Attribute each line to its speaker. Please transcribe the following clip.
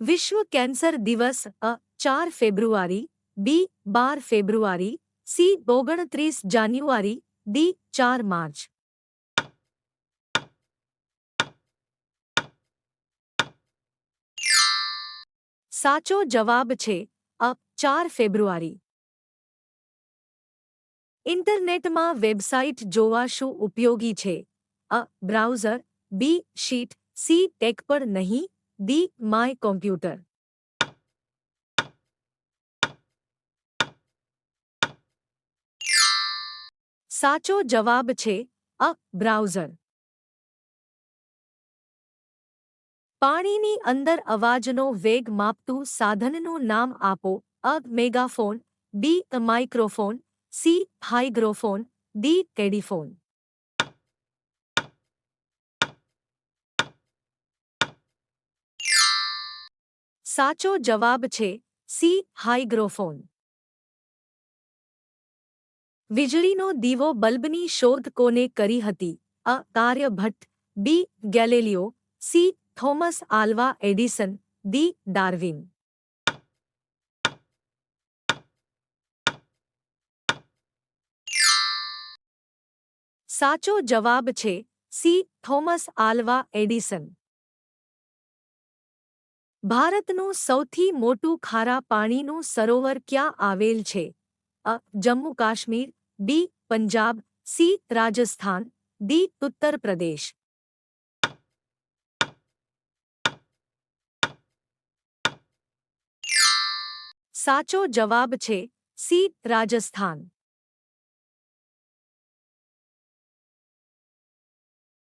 Speaker 1: વિશ્વ કેન્સર દિવસ અ ચાર ફેબ્રુઆરી બી બાર ફેબ્રુઆરી સી ઓગણત્રીસ જાન્યુઆરી ડી ચાર માર્ચ સાચો જવાબ છે અ ચાર ફેબ્રુઆરી ઇન્ટરનેટમાં વેબસાઇટ જોવા શું ઉપયોગી છે a browser B sheet C tech પર નહીં ડી માય કોમ્પ્યુટર સાચો જવાબ છે અ બ્રાઉઝર પાણીની અંદર અવાજનો વેગ માપતું સાધનનું નામ આપો અ megaphone B microphone C hygrophone D telephone સાચો જવાબ છે સી, હાઇગ્રોફોન. વીજળીનો દીવો બલ્બની શોધ કોને કરી હતી? અ, Aryabhatta, B, Galileo, C, Thomas Alva Edison D Darwin. સાચો જવાબ છે સી, થોમસ આલ્વા એડિસન. ભારતનું સૌથી મોટું ખારા પાણીનું સરોવર ક્યાં આવેલ છે? અ, Jammu Kashmir, B, Punjab, C, Rajasthan, D, Uttar Pradesh. સાચો જવાબ છે સી, રાજસ્થાન.